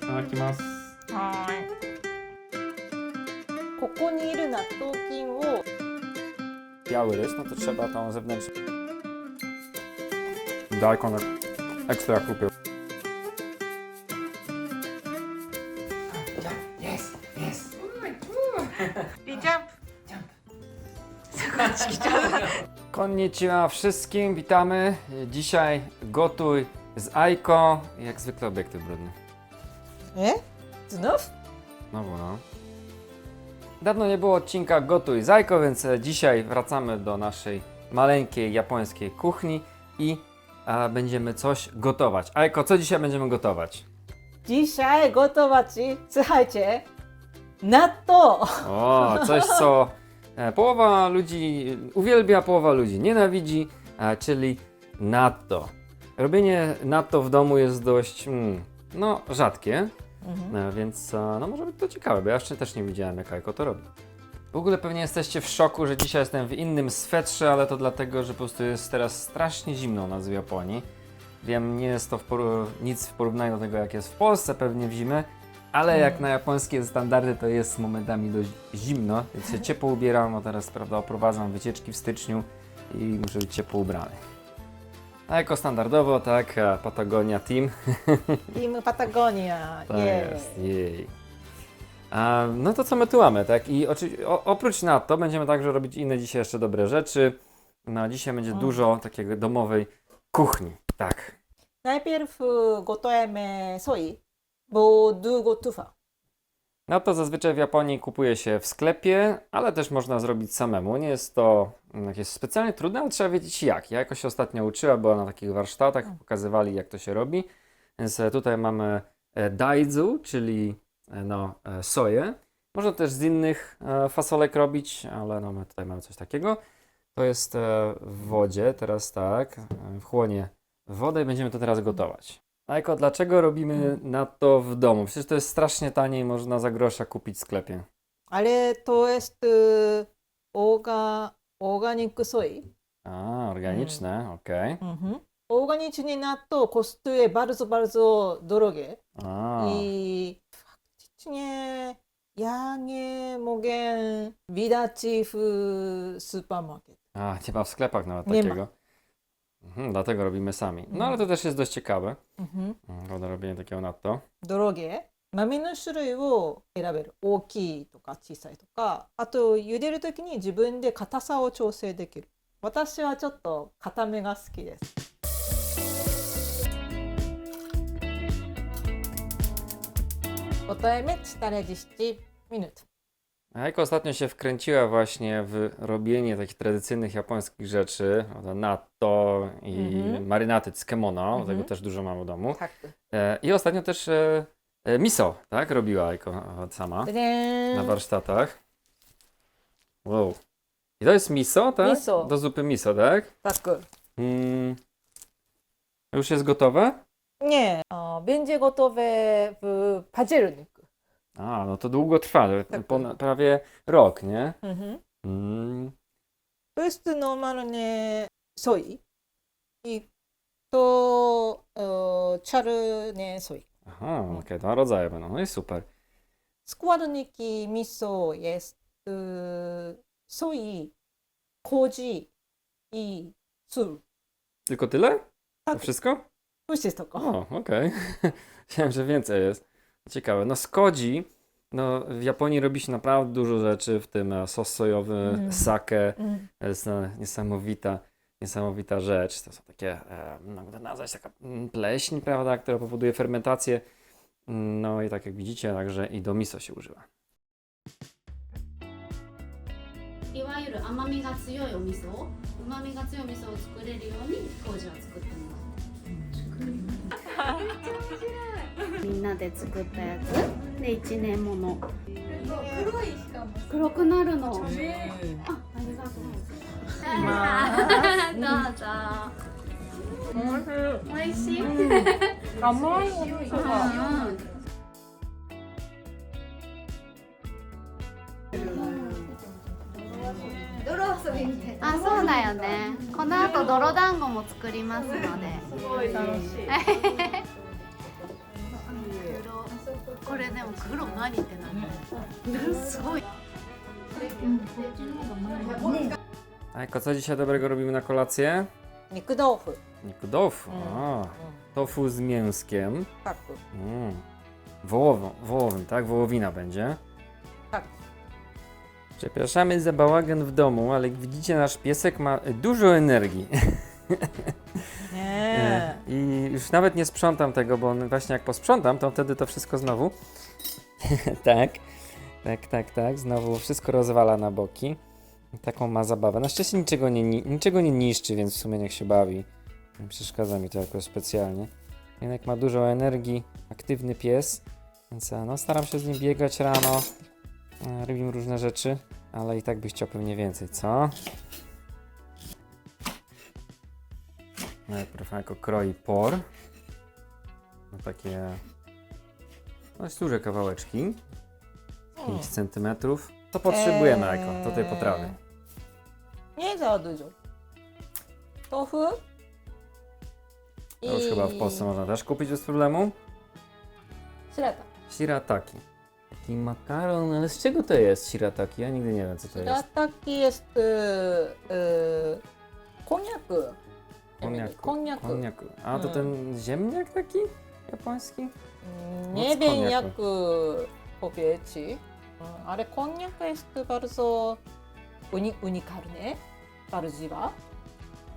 ただきますはーい。ここにいる納豆菌を biały rys, no to trzeba tą zewnętrzną. Daikon ekstra kupił. Yes, yes. リジャンプ。 Konnichiwa wszystkim, witamy. Dzisiaj gotuj z Aiko. Jak zwykle obiektyw brudny. え？znów? No. Dawno nie było odcinka Gotuj z Aiko, więc e, dzisiaj wracamy do naszej maleńkiej japońskiej kuchni i e, będziemy coś gotować. Aiko, co dzisiaj będziemy gotować? Dzisiaj gotować, słuchajcie, natto. O, coś co e, połowa ludzi uwielbia, połowa ludzi nienawidzi, e, czyli natto. Robienie natto w domu jest dość, mm, no, rzadkie, e, więc e, no może być to ciekawe, bo ja jeszcze też nie widziałem jak Aiko to robi. W ogóle pewnie jesteście w szoku, że dzisiaj jestem w innym swetrze, ale to dlatego, że po prostu jest teraz strasznie zimno u nas w Japonii. Wiem, nie jest to w nic w porównaniu do tego, jak jest w Polsce, pewnie w zimę, ale jak na japońskie standardy, to jest momentami dość zimno, więc się ciepło ubieram, a teraz, prawda, oprowadzam wycieczki w styczniu i muszę być ciepło ubrany. A jako standardowo, tak, Patagonia Team. Team Patagonia. Tak Jej. jest, jej. A, no to co my tu mamy, tak? I oczy, o, oprócz na to będziemy także robić inne dzisiaj jeszcze dobre rzeczy. No dzisiaj będzie dużo takiego domowej kuchni, tak. Najpierw gotujemy soi, bo długo trwa. No to zazwyczaj w Japonii kupuje się w sklepie, ale też można zrobić samemu. Nie jest to mm, jakieś specjalnie trudne, ale trzeba wiedzieć jak. Ja jakoś się ostatnio uczyła, była na takich warsztatach, pokazywali jak to się robi. Więc e, tutaj mamy e, daidzu, czyli e, no, soję. Można też z innych fasolek robić, ale no my tutaj mamy coś takiego. To jest w wodzie, teraz tak, wchłonie wodę i będziemy to teraz gotować. Ajko, dlaczego robimy na to w domu? Przecież to jest strasznie taniej, można za grosza kupić w sklepie. Ale to jest y, oga, organic soi. A, organiczne, okej. Mhm. Organiczny natto kosztuje bardzo, bardzo drogie. A, I faktycznie ja nie mogę widać w supermarket. a, ma w sklepach nawet Nie ma. takiego. Mhm, dlatego robimy sami. No Mhm. ale to też jest dość ciekawe, Mhm. mm, prawda, robienie takiego natto. 泥豆の種類を選べる大きいとか小さいとかあと茹でる時に自分で硬さを調整できる私はちょっと硬めが好きです Gotojemy 40 minut. Ajko ostatnio się wkręciła właśnie w robienie takich tradycyjnych japońskich rzeczy, prawda, natto i Mhm. marynaty z kemono, Mhm. tego też dużo mam w domu. Tak. E, I ostatnio też e, e, miso, tak, robiła e, sama. na warsztatach. Wow. I to jest miso, tak? Miso. Do zupy miso, tak? Tak. Mm. Już jest gotowe? Nie, a, będzie gotowe w październiku. A, no to długo trwa, Tak. pona- prawie rok, nie? Mhm. Mm. To jest normalnie soi i to e, czarny soi. Aha, okej, dwa rodzaje będą, no i super. Składniki miso jest e, soi, koji i sól. Tylko tyle? To Tak. wszystko? To wszystko. O, okej. Myślałem, że więcej jest. Ciekawe. No skodzi, no w Japonii robi się naprawdę dużo rzeczy, w tym e, sos sojowy, Mm. sake, Mm. To jest e, niesamowita, niesamowita rzecz. To są takie, e, no, mogę nazwać taka mm, pleśń, prawda, która powoduje fermentację. Mm, No i tak jak widzicie, także i do miso się używa. いわゆる甘みが強いお味噌うまみが強いお味噌を作れるように当時は作ってもらったみ んなで作ったやつ？で1年もの。黒いしかも。黒くなるの？あありがとうどうぞ。おいしい。甘いお味噌が。うん。あ、そうだよね。この後泥団子も作りますので。すごい楽しい。黒何ってなるすごい Ajko, co dzisiaj dobrego robimy na kolację? 肉豆腐 Niku tofu. Mm. A, tofu z mięskiem. パク Mm. Wołową, wołowym, tak? Wołowina będzie. Tak. Przepraszamy za bałagan w domu, ale jak widzicie, nasz piesek ma e, dużo energii. ね I już nawet nie sprzątam tego, bo właśnie jak posprzątam, to wtedy to wszystko znowu. tak, tak, tak, tak. Znowu wszystko rozwala na boki. Taką ma zabawę. Na szczęście niczego nie, ni- niczego nie niszczy, więc w sumie niech się bawi. Nie przeszkadza mi to jakoś specjalnie. Jednak ma dużo energii, aktywny pies, więc e, no, staram się z nim biegać rano. E, Robimy różne rzeczy, ale i tak by chciał pewnie więcej, co? Najpierw jako kroi por. No takie dość duże kawałeczki. 5 cm. Co potrzebujemy jako do tej potrawy? Nie za dużo. Tofu. To już chyba w Polsce można też kupić bez problemu. Śrata. Shirataki. Taki makaron, ale z czego to jest shirataki? Ja nigdy nie wiem co to jest. Shirataki jest y, y, koniak. Konniak. Koniak. Konniak. A to Mm. ten ziemniak taki japoński? Nie wiem koniaku. jak powiedzieć. Mm, Ale koniak jest bardzo uni unikalny. Warzywa.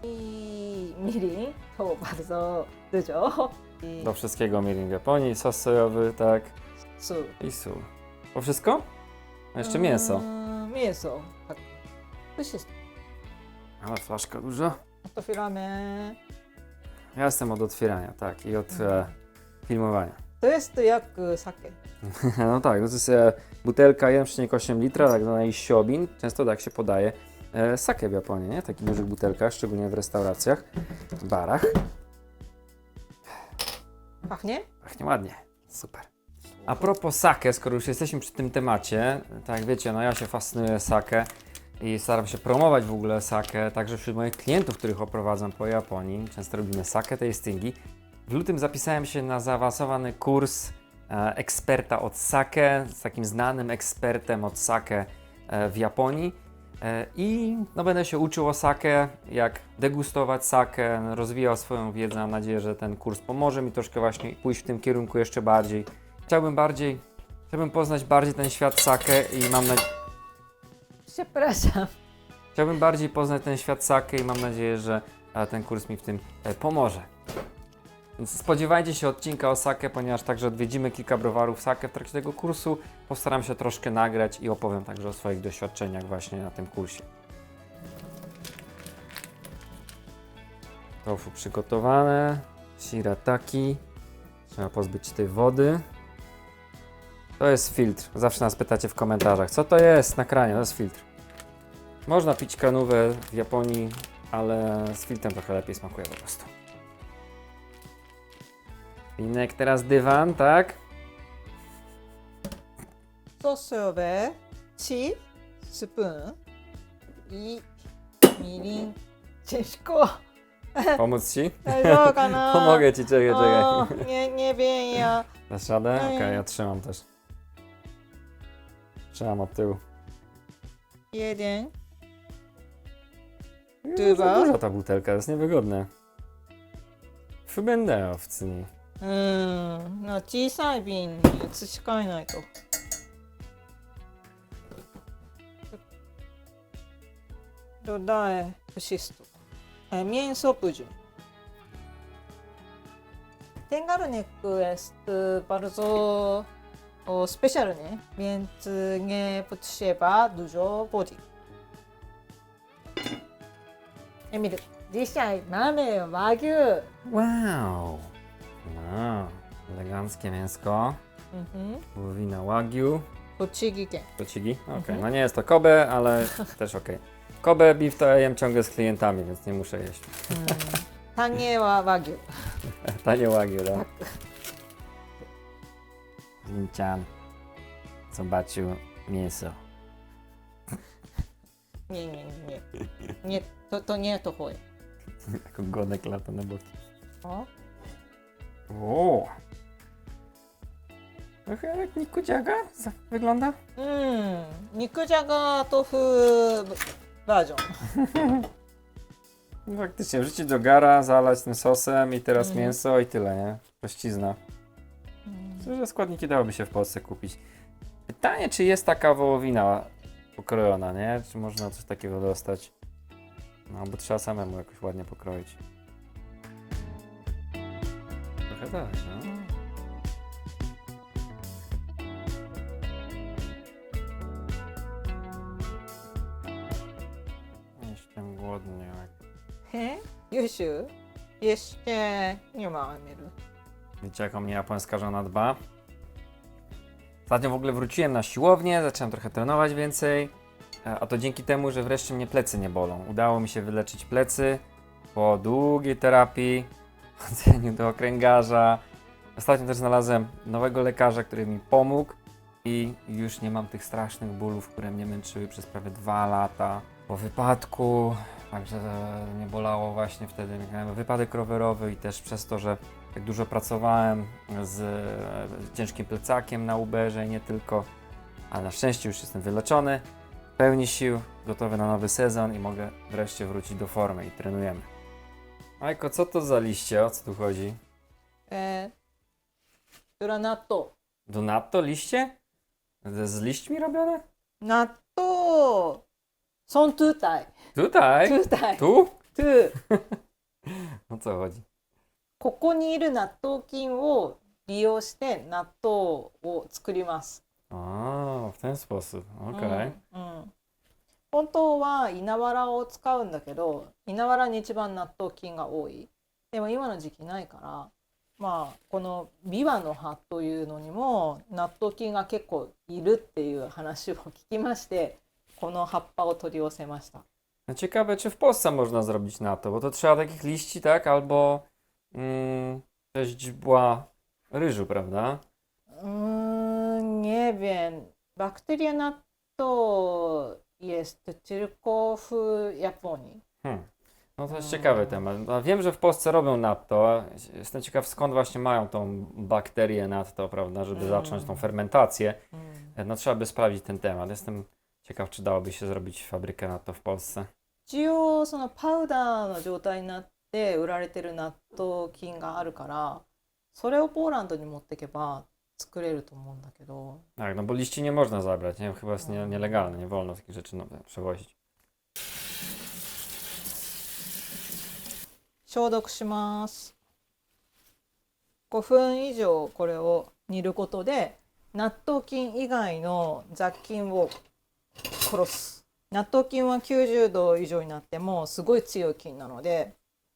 I mirin to bardzo dużo. I Do wszystkiego mirin w Japonii, sos sojowy, tak. sól. I sól. To wszystko? A jeszcze mięso. Mm, Mięso. Tak. To jest Ale flaszka dużo. Otwieramy. Ja jestem od otwierania, tak, i od e, filmowania. To jest jak sake. No tak, no to jest e, butelka 1,8 litra, tak zwana siobin. Często tak się podaje e, sake w Japonii, nie? W takich dużych butelkach, szczególnie w restauracjach, w barach. Pachnie? Pachnie ładnie, super. A propos sake, skoro już jesteśmy przy tym temacie, tak wiecie, no ja się fascynuję sake i staram się promować w ogóle sake, także wśród moich klientów, których oprowadzam po Japonii, często robimy sake tastingi. W lutym zapisałem się na zaawansowany kurs e, eksperta od sake, z takim znanym ekspertem od sake w Japonii. E, I no, będę się uczył o sake, jak degustować sake, rozwijał swoją wiedzę. Mam nadzieję, że ten kurs pomoże mi troszkę właśnie pójść w tym kierunku jeszcze bardziej. Chciałbym bardziej, chciałbym poznać bardziej ten świat sake i mam nadzieję, Przepraszam. Chciałbym bardziej poznać ten świat sake i mam nadzieję, że e, ten kurs mi w tym e, pomoże. Więc spodziewajcie się odcinka o sake, ponieważ także odwiedzimy kilka browarów sake w trakcie tego kursu. Postaram się troszkę nagrać i opowiem także o swoich doświadczeniach właśnie na tym kursie. Tofu przygotowane, shirataki. Trzeba pozbyć się tej wody. To jest filtr. Zawsze nas pytacie w komentarzach, co to jest na kranie, to jest filtr. Można pić kranówę w Japonii, ale z filtrem trochę lepiej smakuje po prostu. Linek teraz dywan, tak? sosowe, ci, spoon i mirin. Ciężko. Pomóc ci? Pomogę ci, czekaj, czekaj. O, nie, nie wiem ja. Dasz radę? Okej, ja trzymam też. Trzymam od tyłu. Jeden. Jezu, za duża ta butelka, to jest niewygodne. Będę owcy. うん。な小さい瓶に移し替えないと。Dodaję puścistu. E, Mięso później. Ten garnek jest bardzo o, specjalny, więc nie potrzeba dużo wody. Emil, dzisiaj mamy wagyu. Wow! No, eleganckie mięsko. Mhm. Wołowina wagyu. Tochigi ken. Tocigi? Okej, Mhm. no nie jest to Kobe, ale też okej. Kobe beef to ja jem ciągle z klientami, więc nie muszę jeść. Tanie wa wagyu. Tanie wagyu, tak? Mincian zobaczył mięso. Nie, nie, nie. Nie, to, to nie to chuj. Jak ogonek lata na boki. O, O! Trochę jak Nikudziaga wygląda. mmm, nikujaga tofu version. No faktycznie, wrzucić do gara, zalać tym sosem i teraz mhm. mięso i tyle, nie? Prościzna że składniki dałoby się w Polsce kupić. Pytanie, czy jest taka wołowina pokrojona, nie? Czy można coś takiego dostać? No, bo trzeba samemu jakoś ładnie pokroić. Trochę tak, no. Jestem głodny. He? Jusiu, jeszcze nie ma omiaru. Wiecie, jak o mnie japońska żona dba? Ostatnio w ogóle wróciłem na siłownię, zacząłem trochę trenować więcej, e, a to dzięki temu, że wreszcie mnie plecy nie bolą. Udało mi się wyleczyć plecy po długiej terapii, chodzeniu do okręgarza. Ostatnio też znalazłem nowego lekarza, który mi pomógł i już nie mam tych strasznych bólów, które mnie męczyły przez prawie dwa lata po wypadku. Także mnie bolało właśnie wtedy. Miałem wypadek rowerowy i też przez to, że jak dużo pracowałem z ciężkim plecakiem na Uberze i nie tylko, ale na szczęście już jestem wyleczony, pełni sił, gotowy na nowy sezon i mogę wreszcie wrócić do formy i trenujemy. Majko, co to za liście? O co tu chodzi? E, Donato. Donato liście? Z liśćmi robione? Natto! Są tutaj. Tutaj? Tutaj. Tu? Tu. o co chodzi? ここにいる納豆菌を利用して納豆を作ります。A, w ten sposób. Okej. うんうん本当は稲わらを使うんだけど稲わらに一番納豆菌が多いでも今の時期ないからまあこのビワの葉というのにも納豆菌が結構いるっていう話を聞きましてこの葉っぱを取り寄せました。Ciekawe, czy w Polsce można zrobić na to, bo to trzeba takich liści, tak? Albo mm, też źdźbła ryżu, prawda? うーん、nie wiem. Bakteria natto jest tylko w Japonii. Hmm. No to jest Mm. ciekawy temat. No, wiem, że w Polsce robią natto. Jestem ciekaw, skąd właśnie mają tą bakterię natto, prawda, żeby Mm. zacząć tą fermentację. うん No trzeba by sprawdzić ten temat. Jestem ciekaw, czy dałoby się zrobić fabrykę natto w Polsce. 一応そのパウダーの状態になっ て売られてる納豆菌があるからそれをポーランドに持ってけば作れると思うんだけど Tak, no bo liści nie można zabrać, nie? Chyba jest nie, nielegalne, nie wolno takich rzeczy no, przewozić. 消毒します5分以上これを煮ることで納豆菌以外の雑菌を殺す納豆菌は90度以上になってもすごい強い菌なので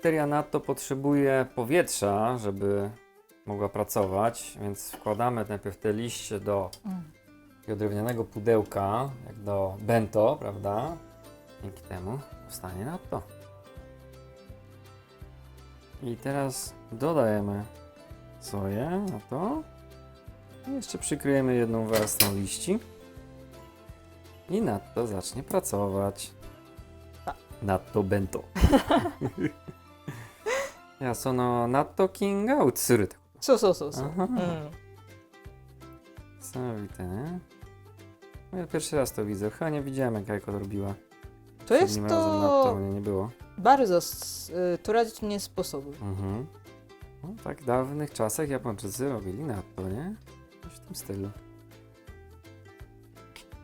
Bakteria natto potrzebuje powietrza, żeby mogła pracować, więc wkładamy najpierw te liście do うん takiego drewnianego pudełka, jak do bento, prawda? Dzięki temu powstanie natto. I teraz dodajemy soję na to. I jeszcze przykryjemy jedną warstwą liści. I natto zacznie pracować. Natto bento. いやその納豆菌が移るってこそうそうそうそう、あははうん、 Niesamowite, nie? No Ja pierwszy raz to widzę. Chyba nie widziałem, jak Jajko to robiła. To jest Innym razem nad to to mnie nie było. bardzo s- y, tradycyjny sposób. Mhm. No, tak w dawnych czasach Japończycy robili natto, nie? Coś w tym stylu.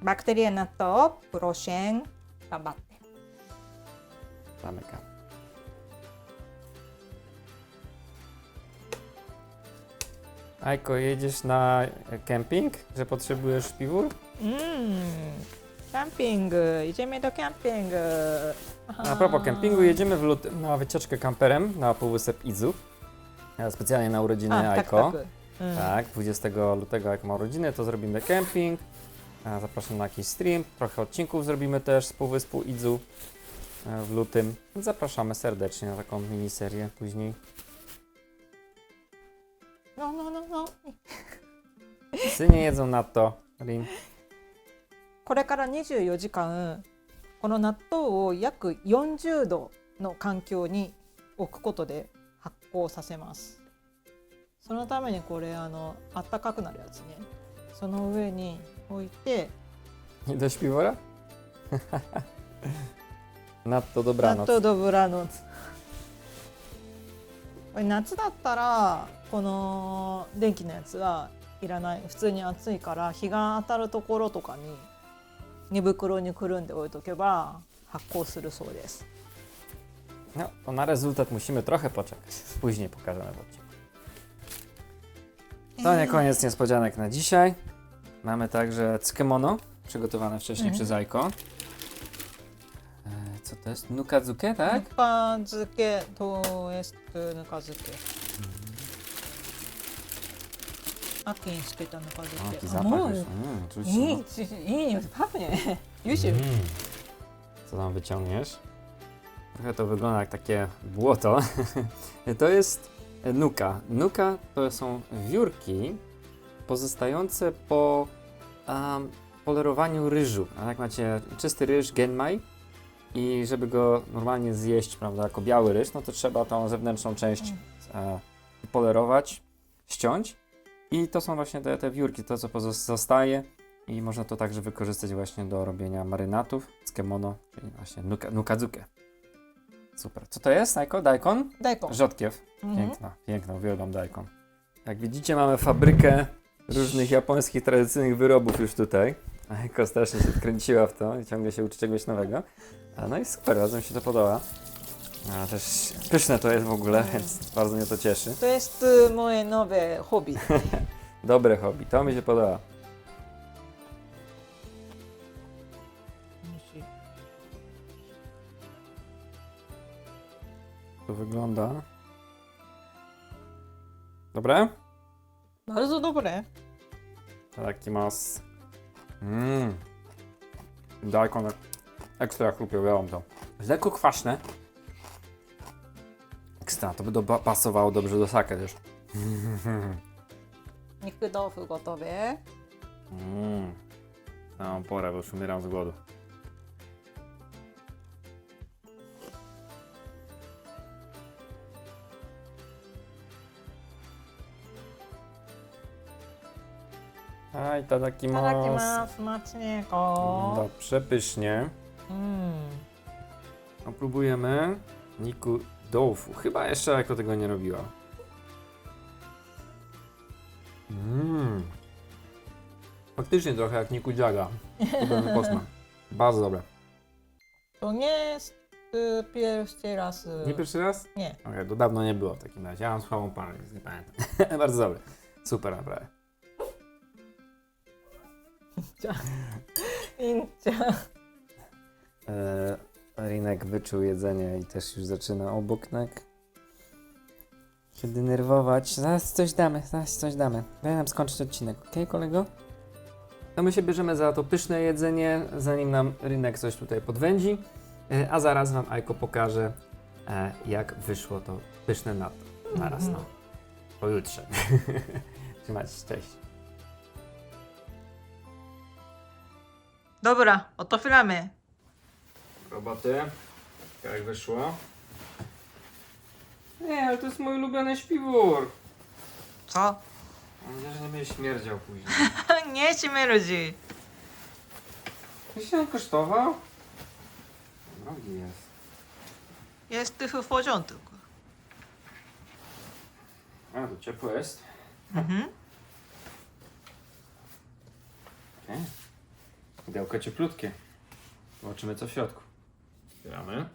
バクテリア納豆プロシェン頑張って Zamykam. Ajko, jedziesz na kemping, że potrzebujesz piwór? Mmm, camping, idziemy do camping. A propos kempingu, jedziemy w lutym na wycieczkę kamperem na Półwysep Idzu. Specjalnie na urodziny A, tak, Ajko. Tak, tak. Mm. tak, 20 lutego jak ma urodziny, to zrobimy kemping. Zapraszam na jakiś stream, trochę odcinków zrobimy też z Półwyspu Idzu e, w lutym. Zapraszamy serdecznie na taką miniserię później. No, no, no, no. Psy nie jedzą na to. Rin. これから24時間この納豆を約40度の環境に置くことで発酵させますそのためにこれあのたかくなるやつねその上に置いて Nie do śpiwora? Nadto 納 dobranoc. 豆ドブラノツこれ夏だったらこの電気のやつはいらない普通に暑いから日が当たるところとかに寝袋にくるんで置いとけば発酵するそうです No, to na rezultat musimy trochę poczekać. Później pokażemy w odcinku. To nie koniec niespodzianek na dzisiaj. Mamy także tsukemono, przygotowane wcześniej Mhm. przez Aiko. E, Co to jest? Nukazuke, tak? ぬか漬けとエストぬか漬け 秋につけたぬか O, 漬 jaki け zapach もう już. Mm, czuć いい no. ちいい匂いパフね優秀 Mm. Co tam wyciągniesz? Trochę to wygląda jak takie błoto. to jest nuka. Nuka to są wiórki pozostające po um, polerowaniu ryżu. A jak macie czysty ryż genmai i żeby go normalnie zjeść, prawda, jako biały ryż, no to trzeba tą zewnętrzną część e, polerować, ściąć. i to są właśnie te, te wiórki, to co pozostaje. I można to także wykorzystać właśnie do robienia marynatów z kemono, czyli właśnie nuka, nukazuke. Super. Co to jest, Najko? Daikon? Daikon. Rzodkiew. Mhm. Piękna, piękna, uwielbiam daikon. Jak widzicie, mamy fabrykę różnych japońskich tradycyjnych wyrobów już tutaj. Najko strasznie się wkręciła w to i ciągle się uczy czegoś nowego. A no i super, razem się to podoba. A, też pyszne to jest w ogóle, mm. więc bardzo mnie to cieszy. To jest y, moje nowe hobby. Dobre hobby, to mi się podoba. To wygląda. Dobre? Bardzo dobre. Taki mas. Mmm. Dajkon ekstra chrupie, biorą to. Lekko kwaśne, Ekstra, to by do, pasowało dobrze do sake też. 肉豆腐ごとべ Mmm. Całą porę, bo już umieram z głodu. Aj, tadaki いただきますマチネコ No, przepysznie. うん A próbujemy Niku Doufu. Chyba jeszcze jako tego nie robiła. Mmm. Faktycznie trochę jak Niku posmak. Bardzo dobre. To nie jest y, pierwszy raz. y, Nie pierwszy raz? Nie. Okej, to dawno nie było w takim razie. Ja mam słabą pamięć, więc nie pamiętam. Bardzo dobre. Super naprawdę. いい Nek wyczuł jedzenie i też już zaczyna obok tak. Nek się denerwować. Zaraz coś damy, zaraz coś damy. Daj nam skończyć odcinek, okej okay, kolego? No my się bierzemy za to pyszne jedzenie, zanim nam rynek coś tutaj podwędzi, e, a zaraz wam Ajko pokaże, jak wyszło to pyszne na, naraz, mhm. no. Pojutrze. Trzymajcie się, cześć. Dobra, otwieramy. Roboty. Jak wyszło? Nie, ale to jest mój ulubiony śpiwór. Co? Mam nadzieję, że nie będzie śmierdział później. nie śmierdzi. Czy się on kosztował? Drogi jest. Jest w porządku. A, to ciepło jest. Mhm. Okay. Pudełko cieplutkie. Zobaczymy co w środku. Otwieramy.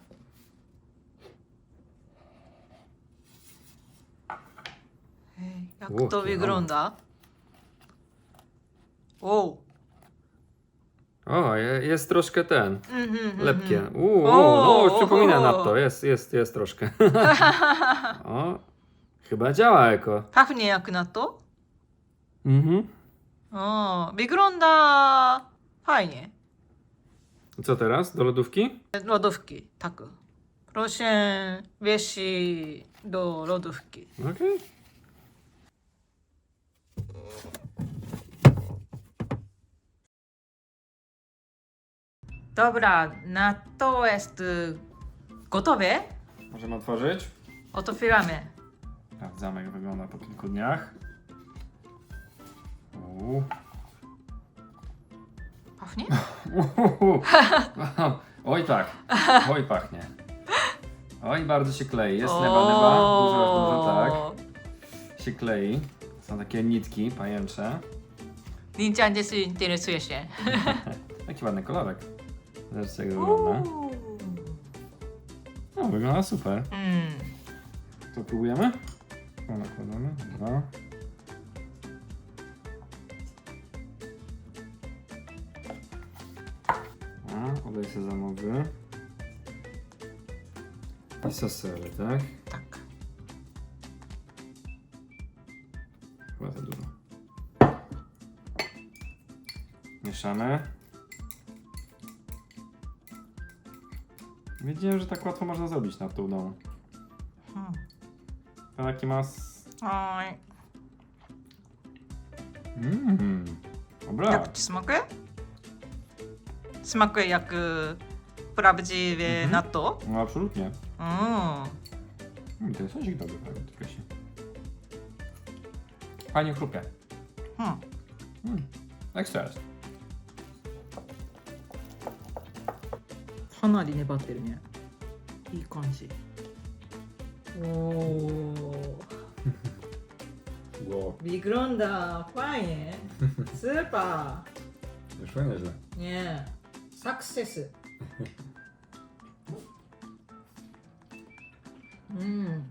Jak O, to kilometr. wygląda? O. O, je- jest troszkę ten. Mhm, Lepkie. mhm. Uuu, O! no, O, przypomina natto, jest, jest, jest troszkę. o, chyba działa eko. pachnie jak natto? Mhm. O, wygląda fajnie. Co teraz? Do lodówki? Lodówki, tak. Proszę wieści do lodówki. Okej. Dobra, natto jest gotowe. Możemy otworzyć? Otwieramy. Sprawdzamy, jak wygląda po kilku dniach. Uuu. Pachnie? Uhuhu. Oj tak, oj pachnie. Oj, bardzo się klei. Jest neba, neba, dużo, dużo, tak. Się klei. Są takie nitki pajęcze. Ninchan desu interesuje się. Jaki ładny kolorek. Zobaczcie jak wygląda. No, wygląda super. Mm. To próbujemy? No, nakładamy. No. Olej sezamowy. I sosery, tak? Mieszamy. Wiedziałem, że tak łatwo można zrobić na tą domu. Hmm. To taki mas... Oj. Mmm. Dobra. Jak ci smakuje? Smakuje jak y, prawdziwe Mhm. natto? No absolutnie. Mm. Mm, to jest sosik dobry, prawie tylko się. Fajnie chrupie. Hmm. Mm. Ekstra jest. かなり粘ってるねいい感じおお Wow. ビッグロンダーファイねスーパ Wyszło nieźle. ーねえサクセスうん、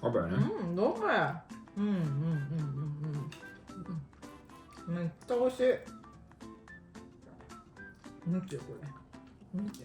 Dobra, うん、どうやうんうんうんうんうんめっちゃ美味しい見てこれ見て